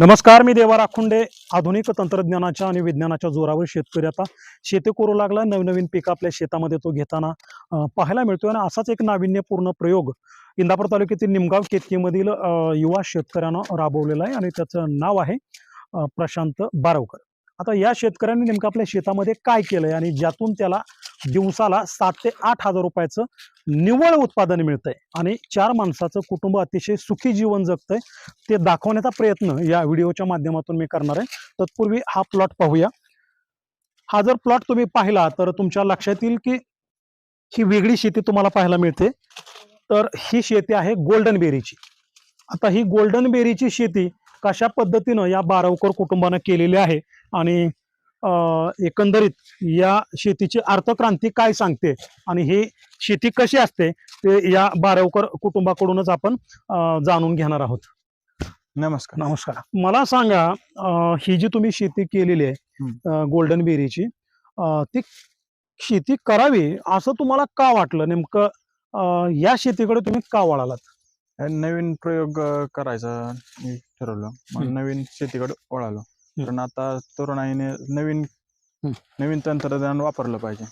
नमस्कार मी देवा राखुंडे. आधुनिक तंत्रज्ञानाच्या आणि विज्ञानाच्या जोरावर शेतकरी आता शेती करू लागला. नवनवीन पीक आपल्या शेतामध्ये तो घेताना पाहायला मिळतोय. आणि असाच एक नाविन्यपूर्ण प्रयोग इंदापूर तालुक्यातील निमगाव केतकीमधील युवा शेतकऱ्यानं राबवलेला आहे. आणि त्याचं नाव आहे प्रशांत बारवकर. आता या शेतकऱ्यांनी नेमकं आपल्या शेतामध्ये काय केलंय आणि ज्यातून त्याला दिवसाला सात ते आठ हजार रुपयाचं निव्वळ उत्पादन मिळतंय आणि चार माणसाचं कुटुंब अतिशय सुखी जीवन जगतंय ते दाखवण्याचा प्रयत्न या व्हिडिओच्या माध्यमातून मी करणार आहे. तत्पूर्वी हा प्लॉट पाहूया. हा जर प्लॉट तुम्ही पाहिला तर तुमच्या लक्षात येईल की ही वेगळी शेती तुम्हाला पाहायला मिळते. तर ही शेती आहे गोल्डन बेरीची. आता ही गोल्डन बेरीची शेती कशा पद्धतीनं या बारावकर कुटुंबानं केलेली आहे? आणि अं, एकंदरीत या शेतीची अर्थक्रांती काय सांगते? आणि ही शेती कशी असते? ते या बारावकर कुटुंबाकडूनच आपण जाणून घेणार आहोत. नमस्कार. नमस्कार. मला सांगा ही जी तुम्ही शेती केलेली आहे गोल्डन बेरीची ती शेती करावी असं तुम्हाला का वाटलं? नेमकं या शेतीकडे तुम्ही का वळालात? नवीन प्रयोग अ, करायचा मी ठरवलं. मग हम्म. नवीन शेतीकडे वळालो. कारण आता तरुणाईने नवीन हम्म. नवीन तंत्रज्ञान वापरलं पाहिजे.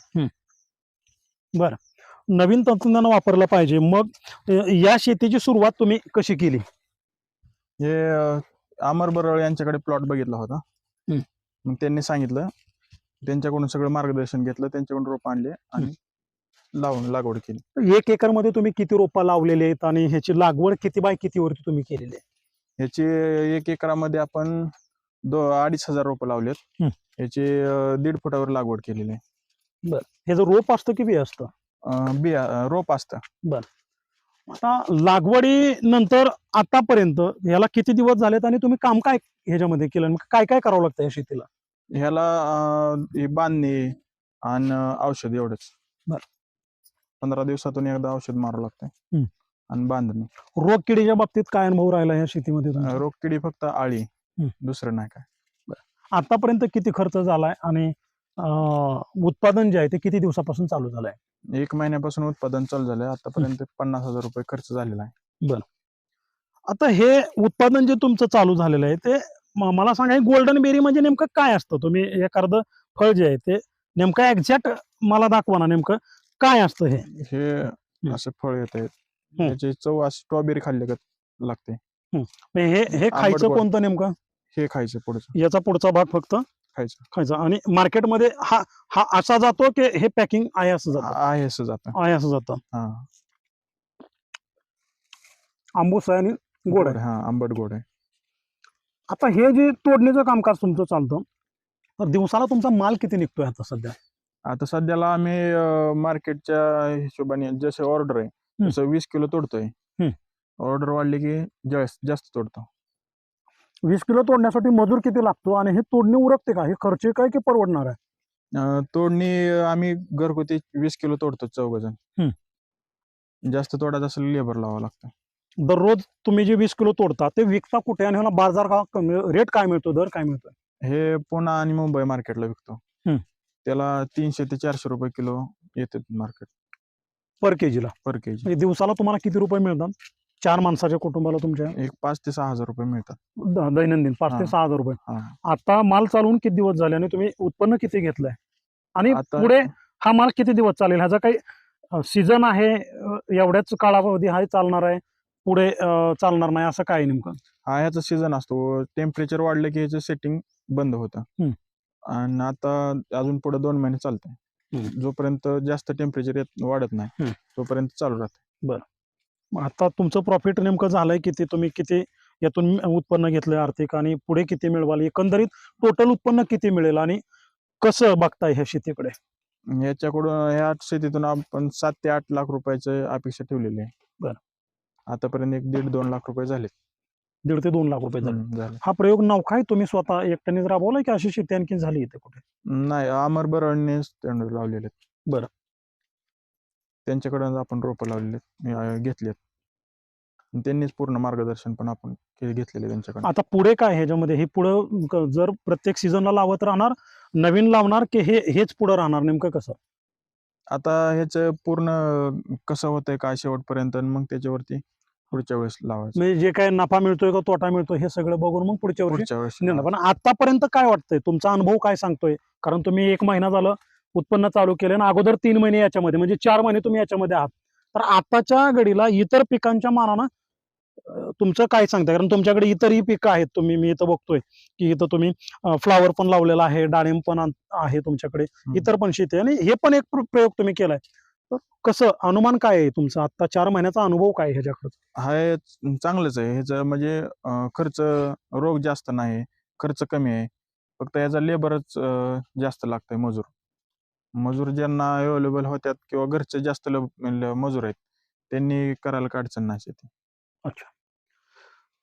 नवीन तंत्रज्ञान वापरलं पाहिजे. मग अं, या शेतीची सुरुवात तुम्ही कशी केली? हे अ, अमर बरळ यांच्याकडे प्लॉट बघितला होता. हम्म. मग त्यांनी सांगितलं त्यांच्याकडून सगळं मार्गदर्शन घेतलं त्यांच्याकडून रोप आणले आणि लावून लागवड केली. एक एकरमध्ये तुम्ही किती रोपं लावलेले आहेत आणि ह्याची लागवड किती बाय किती वरती तुम्ही केलेली आहे? ह्याची एक एकरामध्ये आपण दो अडीच हजार रोपं लावलेत. ह्याची अ, दीड फुटावर लागवड केलेली आहे. हे जर रोप असतं की बी असतं? अ, बिया अ, रोप असतं. आता लागवडीनंतर आतापर्यंत ह्याला किती दिवस झालेत आणि तुम्ही काम काय ह्याच्यामध्ये केलं? आणि काय काय करावं लागतं या शेतीला? ह्याला अं, हे बांधणे आणि औषध एवढंच. बर. पंधरा दिवसातून एकदा औषध मारावं लागतंय. आणि बांधणे. रोग किडीच्या बाबतीत काय अनुभव राहिला या शेतीमध्ये तुमचा? अं, रोगकिडी फक्त आळी. दुसरं नाही काय. आतापर्यंत किती खर्च झालाय आणि अं, उत्पादन जे आहे ते किती दिवसापासून चालू झालंय? एक महिन्यापासून उत्पादन चालू झालंय. आतापर्यंत पन्नास हजार रुपये खर्च झालेला आहे. आता हे उत्पादन जे तुमचं चालू झालेलं आहे ते म- मला सांगा गोल्डन बेरी म्हणजे नेमकं काय असतं? तुम्ही एखादं फळ जे आहे ते नेमकं एक्झॅक्ट मला दाखवा ना नेमकं. काय असतं हे? हे असं फळ येत आहे त्याची चव अशी स्ट्रॉबेरी खाल्ली लागते. म्हणजे हे हे खायचं. कोणतं नेमकं? हे खायचं पुढचं. याचा पुढचा भाग फक्त? खायचं. खायचा. आणि मार्केटमध्ये हा हा असा जातो की हे पॅकिंग आहे असं जातं? आ- आहे असं जातं. आहे असं जातं. हा. आंबूस आहे आणि गोड आहे. हा आंबट गोड आहे. आता हे जे तोडणीचं कामकाज तुमचं चालतं तर दिवसाला तुमचा माल किती निघतोय आता सध्या? आता सध्याला आम्ही मार्केटच्या हिशोबाने जसे ऑर्डर आहे तसं वीस किलो तोडतोय. ऑर्डर वाढली की जास्त जास्त तोडतो. वीस किलो तोडण्यासाठी मजूर किती लागतो आणि हे तोडणी उरकते का? हे खर्च काय की परवडणार आहे? तोडणी आम्ही घरगुती वीस किलो तोडतो चौघ जण जास्त तोडायचं असेल लेबर लावावं लागतं. दररोज तुम्ही जे वीस किलो तोडता ते विकता कुठे आणि ह्याला बाजार का रेट काय मिळतो? दर काय मिळतो हे पुणे आणि मुंबई मार्केटला विकतो. त्याला तीनशे ते चारशे रुपये किलो येते मार्केट पर केजीला पर केजी म्हणजे दिवसाला तुम्हाला किती रुपये मिळतात? चार माणसाच्या कुटुंबाला तुमच्या? एक पाच ते सहा हजार रुपये मिळतात. द- दैनंदिन पाच ते हा. सहा हजार रुपये. हा. आता माल चालवून किती दिवस झाले आणि तुम्ही उत्पन्न किती घेतलंय? आणि आता- पुढे हा माल किती दिवस चालेल? ह्याचा काही सीझन आहे अं, एवढ्याच कालावधी हा चालणार आहे पुढे अं, चालणार नाही असं काय नेमकं? हा ह्याचा सीझन असतो. टेम्परेचर वाढलं की ह्याचं सेटिंग बंद होतं. हम्म. आणि आता अजून पुढे दोन महिने चालतंय. जोपर्यंत जास्त टेम्परेचर वाढत नाही. तोपर्यंत चालू राहते मग आता तुमचं प्रॉफिट नेमकं झालंय किती? तुम्ही किती यातून उत्पन्न घेतलंय आर्थिक आणि पुढे किती मिळवाल? एकंदरीत टोटल उत्पन्न किती मिळेल आणि कसं बघताय ह्या शेतीकडे? याच्याकडून ह्या शेतीतून आपण सात ते आठ लाख रुपयाची अपेक्षा ठेवलेली आहे. बरं. आतापर्यंत एक दीड दोन लाख रुपये झाले दीड ते दोन लाख रुपये झाले. हा प्रयोग आहे? तुम्ही स्वतः एकट्यानेच राबवलाय की अशी शेती आणखी झाली इथे कुठे? नाही अमर बरडने स्टँडर्ड लावलेले आहेत. बरं. त्यांच्याकडून आपण रोपं लावलेले आहेत, घेतलेत. आणि त्यांनीच पूर्ण मार्गदर्शन पण आपण के- घेतलेले त्यांच्याकडे आता पुढे काय ह्याच्यामध्ये? हे पुढं क- जर प्रत्येक सीझनला लावत राहणार नवीन लावणार की हे हेच पुढं राहणार नेमकं कसं? आता ह्याचं पूर्ण कसं होतंय काय शेवटपर्यंत आणि मग त्याच्यावरती पुढच्या वेळेस लावायचं. म्हणजे जे काय नफा मिळतोय का तोटा मिळतोय हे सगळं बघून मग पुढच्या वर्षी पुढच्या वेळेस पण आतापर्यंत काय वाटतंय? तुमचा अनुभव काय सांगतोय? कारण तुम्ही एक महिना झालं उत्पन्न चालू केलं आणि अगोदर तीन महिने याच्यामध्ये म्हणजे चार महिने तुम्ही याच्यामध्ये आहात. तर आताच्या घडीला इतर पिकांच्या मानानं अं, तुमचं काय सांगताय? कारण तुमच्याकडे इतरही पिकं आहेत तुम्ही मी इथं बघतोय की इथं तुम्ही फ्लावर पण लावलेला आहे डाळिंब पण आण- आहे तुमच्याकडे. इतर पण शेती आहे. आणि हे पण एक प्र- प्रयोग तुम्ही केलाय. तर कसं अनुमान काय आहे तुमचा? आता चार महिन्याचा अनुभव काय ह्याच्याकडे? हाय चांगलंच आहे. ह्याचं म्हणजे अं, खर्च रोग जास्त नाही खर्च कमी आहे. फक्त याचा लेबरच जास्त लागतंय मजूर. मजूर ज्यांना अवेलेबल होत्यात किंवा घरचे जास्त ल- मजूर आहेत त्यांनी करायला काय अडचण नाही शेती.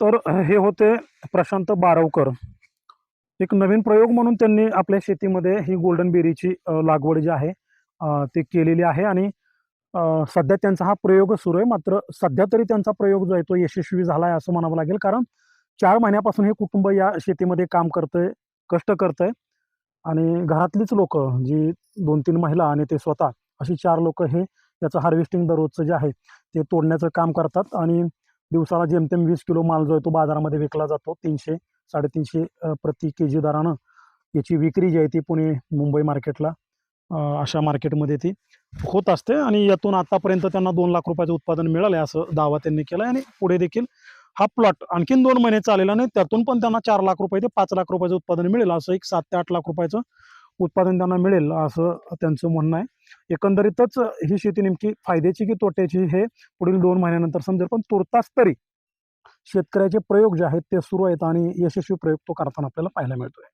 तर हे होते प्रशांत बारवकर. एक नवीन प्रयोग म्हणून त्यांनी आपल्या शेतीमध्ये ही गोल्डन बेरीची अ, लागवड जी आहे ते केलेली आहे आणि सध्या त्यांचा हा प्रयोग सुरू आहे. मात्र सध्या तरी त्यांचा प्रयोग जो आहे तो यशस्वी झाला आहे असं म्हणावं लागेल. कारण चार महिन्यापासून हे कुटुंब या शेतीमध्ये काम करतंय कष्ट करतंय आणि घरातलीच लोक जी दोन तीन महिला आणि ते स्वतः अशी चार लोक हे याचं हार्वेस्टिंग दररोजचं जे आहे ते तोडण्याचं काम करतात आणि दिवसाला जेमतेम वीस किलो माल जो आहे तो बाजारामध्ये विकला जातो. तीनशे साडेतीनशे प्रति के जी दरानं याची विक्री जी आहे ती पुणे मुंबई मार्केटला अशा मार्केटमध्ये ती होत असते आणि यातून आतापर्यंत त्यांना दोन लाख रुपयाचं उत्पादन मिळालं आहे असं दावा त्यांनी केला आहे आणि पुढे देखील हा प्लॉट आणखीन दोन महिने चालेला नाही त्यातून पण त्यांना चार लाख रुपये ते पाच लाख रुपयाचं उत्पादन मिळेल असं एक सात ते आठ लाख रुपयाचं उत्पादन त्यांना मिळेल असं त्यांचं म्हणणं आहे. एकंदरीतच ही शेती नेमकी फायद्याची की तोट्याची हे पुढील दोन महिन्यानंतर समजेल पण तुर्तास तरी शेतकऱ्याचे प्रयोग जे आहेत ते सुरू आहेत आणि यशस्वी प्रयोग तो करताना आपल्याला पाहायला मिळतोय.